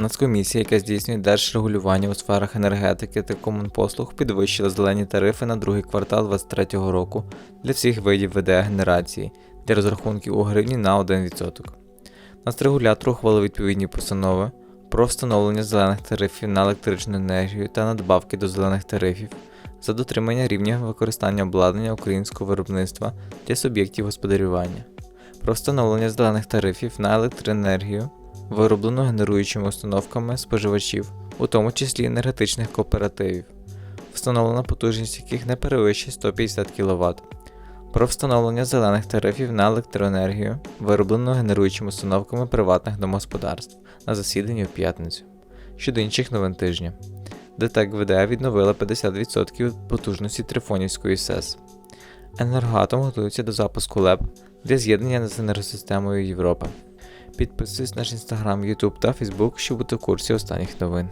Нацкомісія, яка здійснює держрегулювання у сферах енергетики та комунпослуг, підвищила зелені тарифи на другий квартал 2023 року для всіх видів ВДЕ генерації для розрахунків у гривні на 1%. Нацрегулятор ухвалив відповідні постанови про встановлення зелених тарифів на електричну енергію та надбавки до зелених тарифів за дотримання рівня використання обладнання українського виробництва для суб'єктів господарювання, про встановлення зелених тарифів на електроенергію, вироблену генеруючими установками споживачів, у тому числі енергетичних кооперативів, встановлена потужність яких не перевищує 150 кВт, про встановлення зелених тарифів на електроенергію, вироблену генеруючими установками приватних домогосподарств на засіданні в п'ятницю. Щодо інших новин тижня. ДТЕК ВД відновила 50% потужності Трифонівської СЕС. Енергоатом готується до запуску ЛЕП для з'єднання з енергосистемою Європи. Підписуйтесь на наш інстаграм, Ютуб та Фейсбук, щоб бути в курсі останніх новин.